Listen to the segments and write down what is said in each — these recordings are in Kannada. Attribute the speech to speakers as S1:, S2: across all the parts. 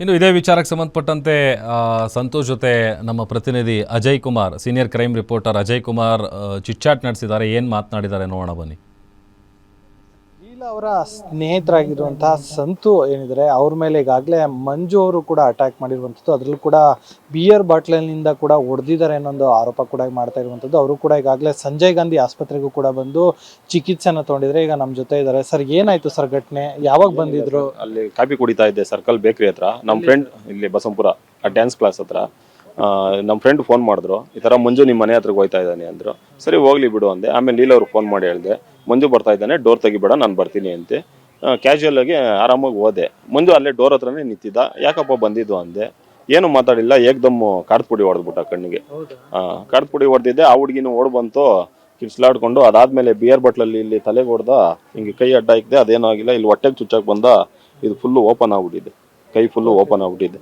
S1: ಇನ್ನು ಇದೇ ವಿಚಾರಕ್ಕೆ ಸಂಬಂಧಪಟ್ಟಂತೆ ಸಂತೋಷ್ ಜೊತೆ ನಮ್ಮ ಪ್ರತಿನಿಧಿ Ajay Kumar senior crime reporter Ajay Kumar chitchat ನಡೆಸಿದ್ದಾರೆ. ಏನು ಮಾತನಾಡಿದ್ದಾರೆ ನೋಡೋಣ ಬನ್ನಿ.
S2: ಲೀಲಾ ಅವರ ಸ್ನೇಹಿತರಾಗಿರುವಂತಹ ಸಂತು ಏನಿದ್ರೆ ಅವ್ರ ಮೇಲೆ ಈಗಾಗಲೇ ಮಂಜು ಅವರು ಕೂಡ ಅಟ್ಯಾಕ್ ಮಾಡಿರುವಂಥದ್ದು. ಅದರಲ್ಲೂ ಕೂಡ ಬಿಯರ್ ಬಾಟ್ಲಿನಿಂದ ಕೂಡ ಹೊಡೆದಿದ್ದಾರೆ ಅನ್ನೊಂದು ಆರೋಪ ಕೂಡ ಮಾಡ್ತಾ ಇರುವಂಥದ್ದು. ಅವರು ಕೂಡ ಈಗಾಗಲೇ ಸಂಜಯ್ ಗಾಂಧಿ ಆಸ್ಪತ್ರೆಗೂ ಕೂಡ ಬಂದು ಚಿಕಿತ್ಸೆನ ತಗೊಂಡಿದ್ರೆ ಈಗ ನಮ್ಮ ಜೊತೆ ಇದ್ದಾರೆ. ಸರ್ ಏನಾಯ್ತು ಸರ್ ಘಟನೆ? ಯಾವಾಗ ಬಂದಿದ್ರು?
S3: ಅಲ್ಲಿ ಕಾಫಿ ಕುಡಿತಾ ಇದ್ದೆ ಸರ್ಕಲ್ ಬೇಕ್ರಿ ಹತ್ರ. ನಮ್ಮ ಫ್ರೆಂಡ್ ಇಲ್ಲಿ ಬಸಂಪುರ ಆ ಡ್ಯಾನ್ಸ್ ಕ್ಲಾಸ್ ಹತ್ರ. ನಮ್ಮ ಫ್ರೆಂಡ್ ಫೋನ್ ಮಾಡಿದ್ರು. ಈ ಥರ ಮಂಜು ನಿಮ್ಮ ಮನೆ ಹತ್ರಕ್ಕೆ ಹೋಯ್ತಾ ಇದ್ದಾನೆ ಅಂದ್ರು. ಸರಿ ಹೋಗ್ಲಿ ಬಿಡು ಅಂದೆ. ಆಮೇಲೆ ಲೀಲಾ ಅವ್ರಿಗೆ ಫೋನ್ ಮಾಡಿ ಹೇಳಿದೆ. ಮಂಜು ಬರ್ತಾ ಇದ್ದಾನೆ ಡೋರ್ ತೆಗಿಬೇಡ ನಾನು ಬರ್ತೀನಿ ಅಂತೆ. ಕ್ಯಾಶುಯಲ್ ಆಗಿ ಆರಾಮಾಗಿ ಹೋದೆ. ಮಂಜು ಅಲ್ಲೇ ಡೋರ್ ಹತ್ರನೇ ನಿಂತಿದ್ದ. ಯಾಕಪ್ಪ ಬಂದಿದ್ದು ಅಂದೆ. ಏನು ಮಾತಾಡಿಲ್ಲ ಏಕ್ದಮ್ಮು ಕಾಡ್ಪುಡಿ ಪುಡಿ ಹೊಡೆದ್ಬಿಟ್ಟ ಕಣ್ಣಿಗೆ. ಕಾರ್ಡ್ ಪುಡಿ ಹೊಡೆದಿದ್ದೆ ಆ ಹುಡುಗಿನೂ ಓಡ್ ಬಂತು ಕಿಪ್ಸ್ಲಾಡ್ಕೊಂಡು ಅದಾದ್ಮೇಲೆ ಬಿಯರ್ ಬಟ್ಲಲ್ಲಿ ಇಲ್ಲಿ ತಲೆಗೆ ಹೊಡೆದ ಹಿಂಗೆ ಕೈ ಅಡ್ಡ ಇಕ್ದೆ ಅದೇನೂ ಆಗಿಲ್ಲ ಇಲ್ಲಿ ಹೊಟ್ಟೆಗೆ ಚುಚ್ಚಕ್ ಬಂದ ಇದು ಫುಲ್ಲು ಓಪನ್ ಆಗ್ಬಿಟ್ಟಿದೆ. ಕೈ ಫುಲ್ಲು ಓಪನ್ ಆಗ್ಬಿಟ್ಟಿದೆ.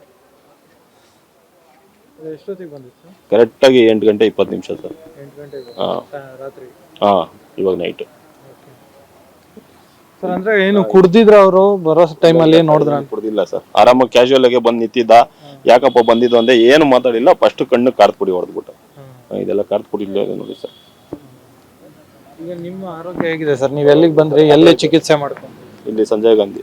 S3: ಕರೆಕ್ಟಾಗಿ ಎಂಟು ಗಂಟೆ ಇಪ್ಪತ್ತು ನಿಮಿಷ ಸರ್. ಹಾಂ ಇವಾಗ ನೈಟ್
S2: ಸರ್ ಅಂದ್ರೆ ಏನು ಕುಡ್ದಿದ್ರ ಅವರು ಬರೋ ಅಲ್ಲಿ ನೋಡಿದ್ರ?
S3: ಕುಡ್ದಿಲ್ಲ ಸರ್. ಆರಾಮ ಕ್ಯಾಶುವಲ್ ಆಗಿ ಬಂದು ನಿಂತಿದ್ದ ಯಾಕಪ್ಪ ಬಂದಿದ್ದು ಅಂದ್ರೆ ಏನು ಮಾತಾಡಿಲ್ಲ ಫಸ್ಟ್ ಕಣ್ಣು ಕಾರ್ತ್ ಪುಡಿ ಹೊಡೆದ್ಬಿಟ್ಟು. ಇದೆಲ್ಲ ಕಾರ್ತ್ ಪುಡಿ ಇಲ್ಲ ನೋಡಿ ಸರ್.
S2: ಈಗ ನಿಮ್ಮ ಆರೋಗ್ಯ ಹೇಗಿದೆ ಸರ್? ನೀವು ಎಲ್ಲಿಗೆ ಬಂದ್ರಿ? ಎಲ್ಲಿ ಚಿಕಿತ್ಸೆ ಮಾಡ್ಕೊಂಡು
S3: ಇಲ್ಲಿ ಸಂಜಯ್ ಗಾಂಧಿ.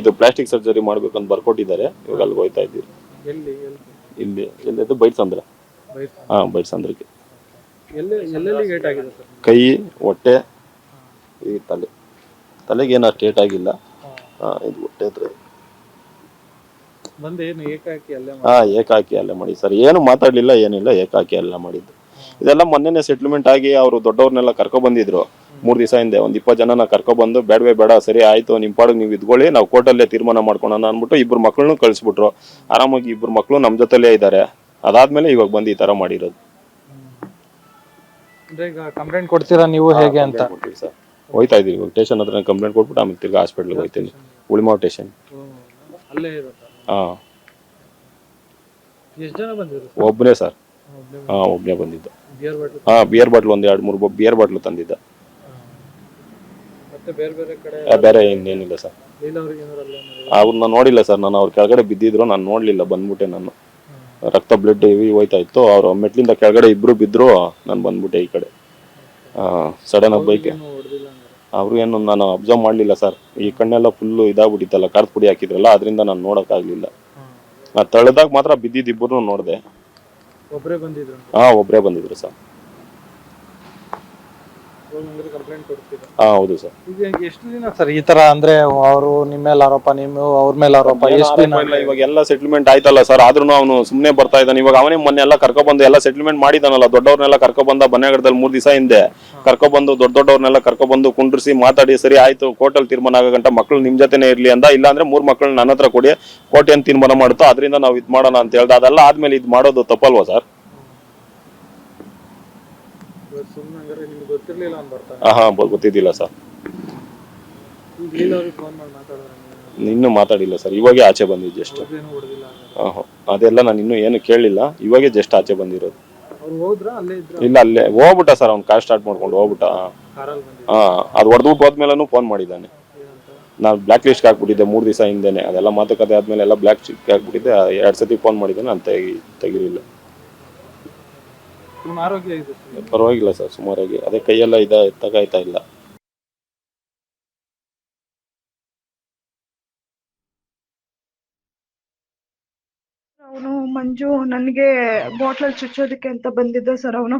S3: ಇದು ಪ್ಲಾಸ್ಟಿಕ್ ಸರ್ಜರಿ ಮಾಡ್ಬೇಕಂತ ಬರ್ಕೊಟ್ಟಿದ್ದಾರೆ. ಇವಾಗ ಅಲ್ಲಿ ಹೋಯ್ತಾ ಇದ್ದೀವಿ.
S2: ಎಲ್ಲಿ ಎಲ್ಲಿ?
S3: ಇಲ್ಲಿ ಎಲ್ಲಿದ್ದು ಬೈಟ್ ಸಂದ್ರ
S2: ಹಾ
S3: ಹಾಂ ಬೈಟ್ ಸಂದ್ರಕ್ಕೆ
S2: ಎಲ್ಲಿ ಎಲ್ಲೆಲ್ಲಿ ಗೇಟ್ ಆಗಿದೆ ಸರ್?
S3: ಕೈ ಹೊಟ್ಟೆ ಈ ತಲೆ. ತಲೆಗೆ ಏನು ಅಷ್ಟು ಏಟ್ ಆಗಿಲ್ಲ ಇದು ಹೊಟ್ಟೆ ಹತ್ರ.
S2: ಬಂದು ಏಕಾಕಿ ಅಲ್ಲೇ
S3: ಹಾ ಏಕಾಕಿ ಅಲ್ಲೇ ಮಾಡಿ. ಸರ್ ಏನು ಮಾತಾಡ್ಲಿಲ್ಲ ಏನಿಲ್ಲ ಏಕಾಕಿ ಅಲ್ಲ ಮಾಡಿದ್ದು. ಇದೆಲ್ಲ ಮೊನ್ನೆನೆ ಸೆಟ್ಲ್ಮೆಂಟ್ ಆಗಿ ಅವರು ದೊಡ್ಡವ್ರನ್ನೆಲ್ಲ ಕರ್ಕೊ ಬಂದಿದ್ರು. ಮೂರ್ ದಿವಸ ಹಿಂದೆ ಒಂದ್ ಇಪ್ಪತ್ತು ಜನನ ಕರ್ಕೊ ಬಂದು ಬೇಡವೇ ಬೇಡ ಸರಿ ಆಯ್ತು ನಿಮ್ ಪಾಡಿಗೆ ನೀವು ಇದ್ಕೊಳ್ಳಿ ನಾವು ಕೋರ್ಟಲ್ಲೇ ತೀರ್ಮಾನ ಮಾಡ್ಕೊಳೋಣ ಅನ್ಬಿಟ್ಟು ಇಬ್ರು ಮಕ್ಕಳನ್ನು ಕಳಿಸ್ಬಿಟ್ರು. ಆರಾಮಾಗಿ ಇಬ್ರು ಮಕ್ಳು ನಮ್ ಜೊತೆಲೇ ಇದ್ದಾರೆ. ಅದಾದ್ಮೇಲೆ ಇವಾಗ ಬಂದು ಈ ತರ ಮಾಡಿರೋದು.
S2: ಅಂದ್ರೆ ಈಗ ಕಂಪ್ಲೇಂಟ್ ಕೊಡ್ತೀರಾ ನೀವು ಹೇಗೆ ಅಂತ?
S3: ಸರ್. ಹೋಯ್ತಾ ಇದೀವಿ ಇವಾಗ ಸ್ಟೇಷನ್ ಹತ್ರ ಕಂಪ್ಲೇಂಟ್ ಕೊಟ್ಬಿಟ್ಟು ಆಮೇಲೆ ತಿರ್ಗಾ ಹಾಸ್ಪಿಟ್ಲ್ಗೆ ಹೋಗ್ತೀನಿ. ಉಳಿಮಾವ್ ಸ್ಟೇಷನ್
S2: ಅಲ್ಲೇ ಇರುತ್ತಾ?
S3: ಹಾ.
S2: ಎಷ್ಟು ಜನ ಬಂದಿದ್ರು
S3: ಒಬ್ಬನೇ ಸರ್ ಹಾಂ ಒಬ್ಬನೇ ಬಂದಿದ್ದ.
S2: ಬಿಯರ್ ಬಾಟ್ಲ್
S3: ಹಾ ಬಿಯರ್ ಬಾಟ್ಲ್ ಒಂದು ಎರಡು ಮೂರು ಬಿಯರ್ ಬಾಟ್ಲು ತಂದಿದ್ದ.
S2: ಮತ್ತೆ ಬೇರೆ ಬೇರೆ ಕಡೆ
S3: ಆ, ಬೇರೆ ಇನ್ನೇನಿಲ್ಲ ಸರ್
S2: ಅವ್ರು ನಾನು ಏನಾರು ಅಲ್ಲೇ ಏನಾರು
S3: ಅವ್ರನ್ನ ನೋಡಿಲ್ಲ ಸರ್ ನಾನು ಅವ್ರ ಕೆಳಗಡೆ ಬಿದ್ದಿದ್ರು ನಾನು ನೋಡಲಿಲ್ಲ ಬಂದ್ಬಿಟ್ಟೆ ನಾನು. ರಕ್ತ ಬ್ಲಡ್ ಇವಿ ಹೋಯ್ತಾ ಇತ್ತು. ಅವ್ರು ಮೆಟ್ಲಿಂದ ಕೆಳಗಡೆ ಇಬ್ರು ಬಿದ್ರು ನಾನು ಬಂದ್ಬಿಟ್ಟೆ ಈ ಕಡೆ. ಸಡನ್ ಆಗಿ ಬೈಕ್
S2: ಹೊಡೆದಿಲ್ಲ
S3: ಅವ್ರು ಏನು ನಾನು ಅಬ್ಸರ್ವ್ ಮಾಡಲಿಲ್ಲ ಸರ್ ಈ ಕಣ್ಣೆಲ್ಲ ಫುಲ್ಲು ಇದಾಗ್ಬಿಟ್ಟಿತ್ತಲ್ಲ ಕಾರ್ತ್ ಪುಡಿ ಹಾಕಿದ್ರಲ್ಲ ಅದರಿಂದ ನಾನು ನೋಡೋಕ್ಕಾಗಲಿಲ್ಲ. ನಾ ತಳ್ದಾಗ ಮಾತ್ರ ಬಿದ್ದಿದ್ದಿಬ್ಬರು ನೋಡಿದೆ.
S2: ಒಬ್ಬರೇ ಬಂದಿದ್ರು
S3: ಹಾ ಒಬ್ಬರೇ ಬಂದಿದ್ರು ಸರ್ ಹಾ ಹೌದು ಸರ್.
S2: ಎಷ್ಟು ದಿನ ಸರ್ ಈ ತರ ಅಂದ್ರೆ ಅವರು ನಿಮ್ಮ ಮೇಲೆ ಆರೋಪ ನೀವು ಅವ್ರ ಮೇಲೆ ಆರೋಪ ಎಷ್ಟು ದಿನ?
S3: ಇವಾಗ ಎಲ್ಲ ಸೆಟ್ಲ್ಮೆಂಟ್ ಆಯ್ತಲ್ಲ ಸರ್. ಆದ್ರೂ ಅವನು ಸುಮ್ನೆ ಬರ್ತಾ ಇದ್ದಾನೆ. ಇವಾಗ ಅವನೇ ಮೊನ್ನೆ ಎಲ್ಲ ಕರ್ಕೊಬಂದು ಎಲ್ಲ ಸೆಟ್ಲ್ಮೆಂಟ್ ಮಾಡಿದಾನಲ್ಲ ದೊಡ್ಡವ್ರನ್ನೆಲ್ಲ ಕರ್ಕೊಬಂದ ಬನ್ನೇಗಡದಲ್ಲಿ ಮೂರ್ ದಿವಸ ಹಿಂದೆ. ಕರ್ಕೊಬಂದು ದೊಡ್ಡ ದೊಡ್ಡವ್ರನ್ನೆಲ್ಲ ಕರ್ಕೊಬಂದು ಕುಂಡ್ರಿಸಿ ಮಾತಾಡಿ ಸರಿ ಆಯ್ತು ಕೋರ್ಟಲ್ಲಿ ತೀರ್ಮಾನ ಆಗೋ ಗಂಟ ಮಕ್ಳು ನಿಮ್ ಜೊತೆನೇ ಇರ್ಲಿ ಅಂದ. ಇಲ್ಲ ಅಂದ್ರೆ ಮೂರ್ ಮಕ್ಳು ನನ್ನ ಹತ್ರ ಕೊಡಿ. ಕೋರ್ಟ್ ಏನ್ ತೀರ್ಮಾನ ಮಾಡುತ್ತೋ ಅದರಿಂದ ನಾವು ಇದ್ ಮಾಡೋಣ ಅಂತ ಹೇಳ್ದ. ಅದೆಲ್ಲ ಆದ್ಮೇಲೆ ಇದ್ ಮಾಡೋದು ತಪ್ಪಲ್ವಾ ಸರ್
S2: ಸುಮ್ಮನೆ ಹಂಗಾರೆ ನಿಮ್ಗೆ ಗೊತ್ತಿರ್ಲಿಲ್ಲ ಅಂತ ಬರ್ತಾನೆ
S3: ಹಾ ಗೊತ್ತಿದ್ದಿಲ್ಲ ಸರ್. ಇನ್ನೂ ಮಾತಾಡಿಲ್ಲ ಸರ್. ಇವಾಗೆ ಆಚೆ ಬಂದಿದ್ದು ಜಸ್ಟ್ ಅದೆಲ್ಲ ನಾನು ಇನ್ನೂ ಏನು ಕೇಳಿಲ್ಲ. ಇವಾಗೆ ಜಸ್ಟ್ ಆಚೆ ಬಂದಿರೋದು. ಇಲ್ಲ ಅಲ್ಲೇ ಹೋಗ್ಬಿಟ್ಟ ಸರ್. ಅವ್ನು ಕಾರ್ ಸ್ಟಾರ್ಟ್ ಮಾಡ್ಕೊಂಡು ಹೋಗ್ಬಿಟ್ಟ. ಹಾಂ ಅದು ಹೊಡೆದ್ಬಿಟ್ಟು ಹೋದ್ಮೇಲೂ ಫೋನ್ ಮಾಡಿದ್ದಾನೆ. ನಾನು ಬ್ಲ್ಯಾಕ್ ಲಿಸ್ಟ್ ಹಾಕ್ಬಿಟ್ಟಿದ್ದೆ ಮೂರು ದಿವಸ ಹಿಂದೆನೆ. ಅದೆಲ್ಲ ಮಾತುಕತೆ ಆದ್ಮೇಲೆ ಎಲ್ಲ ಬ್ಲ್ಯಾಕ್ ಲಿಸ್ಟ್ ಹಾಕ್ಬಿಟ್ಟಿದ್ದೆ. ಎರಡು ಸತಿ ಫೋನ್ ಮಾಡಿದ್ದಾನೆ ನಾನು ತೆಗಿ ತೆಗಿಲಿಲ್ಲ.
S2: ನಿಮ್ಮ ಆರೋಗ್ಯ ಇದೆ ಸರ್?
S3: ಪರವಾಗಿಲ್ಲ ಸರ್ ಸುಮಾರಾಗಿ. ಅದೇ ಕೈಯೆಲ್ಲ ಇದ ತಗಾಯ್ತಾ ಇಲ್ಲ.
S4: ಅವನು ಮಂಜು ನನಗೆ ಬಾಟ್ಲಲ್ಲಿ ಚುಚ್ಚೋದಕ್ಕೆ ಅಂತ ಬಂದಿದ್ದ ಸರ್ ಅವನು.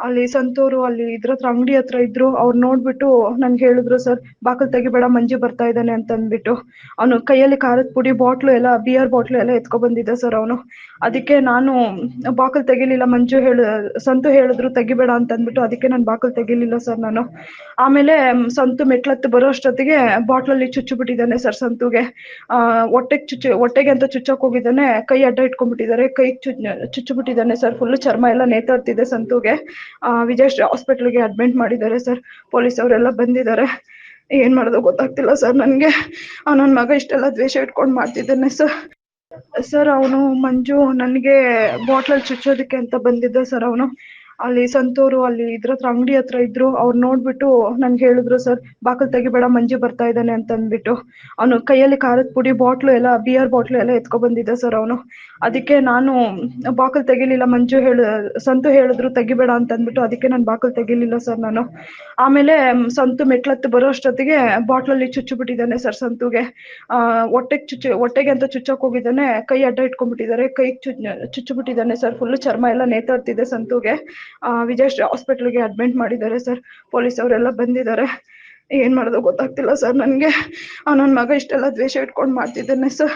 S4: ಅಲ್ಲಿ ಸಂತೂರು, ಅಲ್ಲಿ ಇದ್ರ ಹತ್ರ ಅಂಗಡಿ ಹತ್ರ ಇದ್ರು, ಅವ್ರು ನೋಡ್ಬಿಟ್ಟು ನನ್ಗೆ ಹೇಳಿದ್ರು, ಸರ್, ಬಾಕಲ್ ತೆಗಿಬೇಡ, ಮಂಜು ಬರ್ತಾ ಇದ್ದಾನೆ ಅಂತ ಅಂದ್ಬಿಟ್ಟು. ಅವನು ಕೈಯಲ್ಲಿ ಖಾರದ ಪುಡಿ ಬಾಟ್ಲು ಎಲ್ಲ, ಬಿಯರ್ ಬಾಟ್ಲು ಎಲ್ಲ ಎತ್ಕೊ ಬಂದಿದ್ದ ಸರ್ ಅವನು. ಅದಕ್ಕೆ ನಾನು, ಬಾಕಲ್ ತೆಗಿಲಿಲ್ಲ, ಮಂಜು ಹೇಳ, ಸಂತು ಹೇಳಿದ್ರು ತೆಗಿಬೇಡ ಅಂತ ಅಂದ್ಬಿಟ್ಟು ಅದಕ್ಕೆ ನಾನು ಬಾಕಲ್ ತೆಗಿಲಿಲ್ಲ ಸರ್ ನಾನು. ಆಮೇಲೆ, ಸಂತು ಮೆಟ್ಲತ್ತು ಬರೋ ಅಷ್ಟೊತ್ತಿಗೆ ಬಾಟ್ಲಲ್ಲಿ ಚುಚ್ಚು ಬಿಟ್ಟಿದ್ದಾನೆ ಸರ್ ಸಂತುಗೆ. ಆ, ಹೊಟ್ಟೆಗೆ ಚುಚ್ಚು, ಹೊಟ್ಟೆಗೆ ಅಂತ ಚುಚ್ಚಕ್ ಹೋಗಿದ್ದಾನೆ, ಕೈ ಅಡ್ಡ ಇಟ್ಕೊಂಡ್ಬಿಟ್ಟಿದ್ದಾರೆ, ಕೈ ಚುಚ್ಚು ಬಿಟ್ಟಿದ್ದಾನೆ ಸರ್ ಫುಲ್ ಚರ್ಮ ಎಲ್ಲ ನೇತಾಡ್ತಿದೆ ಸಂತುಗೆ. ವಿಜಯ್ ಹಾಸ್ಪಿಟ್ಲ್ಗೆ ಅಡ್ಮಿಟ್ ಮಾಡಿದ್ದಾರೆ ಸರ್ ಪೊಲೀಸ್ ಅವರೆಲ್ಲ ಬಂದಿದ್ದಾರೆ. ಏನ್ ಮಾಡೋದು ಗೊತ್ತಾಗ್ತಿಲ್ಲ ಸರ್ ನನಗೆ. ನನ್ನ ಮಗ ಇಷ್ಟೆಲ್ಲ ದ್ವೇಷ ಇಟ್ಕೊಂಡು ಮಾಡ್ತಿದ್ದಾನೆ ಸರ್ ಸರ್ ಅವನು ಮಂಜು, ನನಗೆ ಬಾಟ್ಲಲ್ಲಿ ಚುಚ್ಚೋದಕ್ಕೆ ಅಂತ ಬಂದಿದ್ದ ಸರ್ ಅವನು. ಅಲ್ಲಿ ಸಂತೋರು, ಅಲ್ಲಿ ಇದ್ರ ಹತ್ರ ಅಂಗಡಿ ಹತ್ರ ಇದ್ರು, ಅವ್ರು ನೋಡ್ಬಿಟ್ಟು ನನ್ಗೆ ಹೇಳಿದ್ರು, ಸರ್, ಬಾಕಲ್ ತೆಗಿಬೇಡ, ಮಂಜು ಬರ್ತಾ ಇದ್ದಾನೆ ಅಂತ ಅಂದ್ಬಿಟ್ಟು ಅವನು ಕೈಯಲ್ಲಿ ಖಾರದ ಪುಡಿ ಬಾಟ್ಲು ಎಲ್ಲ, ಬಿಯರ್ ಬಾಟ್ಲು ಎಲ್ಲ ಎತ್ಕೊ ಬಂದಿದ್ದ ಸರ್ ಅವನು. ಅದಕ್ಕೆ ನಾನು, ಬಾಕಲ್ ತೆಗಿಲಿಲ್ಲ, ಮಂಜು ಹೇಳ, ಸಂತು ಹೇಳಿದ್ರು ತೆಗಿಬೇಡ ಅಂತ ಅಂದ್ಬಿಟ್ಟು ಅದಕ್ಕೆ ನಾನು ಬಾಕಲ್ ತೆಗಿಲಿಲ್ಲ ಸರ್ ನಾನು. ಆಮೇಲೆ, ಸಂತು ಮೆಟ್ಲತ್ತು ಬರೋ ಅಷ್ಟೊತ್ತಿಗೆ ಬಾಟ್ಲಲ್ಲಿ ಚುಚ್ಚು ಬಿಟ್ಟಿದ್ದಾನೆ ಸರ್ ಸಂತುಗೆ. ಆ, ಹೊಟ್ಟೆಗೆ ಚುಚ್ಚು, ಹೊಟ್ಟೆಗೆ ಅಂತ ಚುಚ್ಚಕ್ ಹೋಗಿದ್ದಾನೆ, ಕೈ ಅಡ್ಡ ಇಟ್ಕೊಂಡ್ಬಿಟ್ಟಿದ್ದಾರೆ ಕೈ ಚುಚ್ಚು ಬಿಟ್ಟಿದ್ದಾನೆ ಸರ್ ಫುಲ್ ಚರ್ಮ ಎಲ್ಲ ನೇತಾಡ್ತಿದೆ ಸಂತುಗೆ. ಆ ವಿಜಯಶ್ರೀ ಹಾಸ್ಪಿಟ್ಲಿಗೆ ಅಡ್ಮಿಟ್ ಮಾಡಿದ್ದಾರೆ ಸರ್ ಪೊಲೀಸ್ ಅವರೆಲ್ಲ ಬಂದಿದ್ದಾರೆ. ಏನ್ ಮಾಡೋದು ಗೊತ್ತಾಗ್ತಿಲ್ಲ ಸರ್ ನನಗೆ ನನ್ನ ಮಗ ಇಷ್ಟೆಲ್ಲ ದ್ವೇಷ ಇಟ್ಕೊಂಡು ಮಾಡ್ತಿದ್ದಾನೆ ಸರ್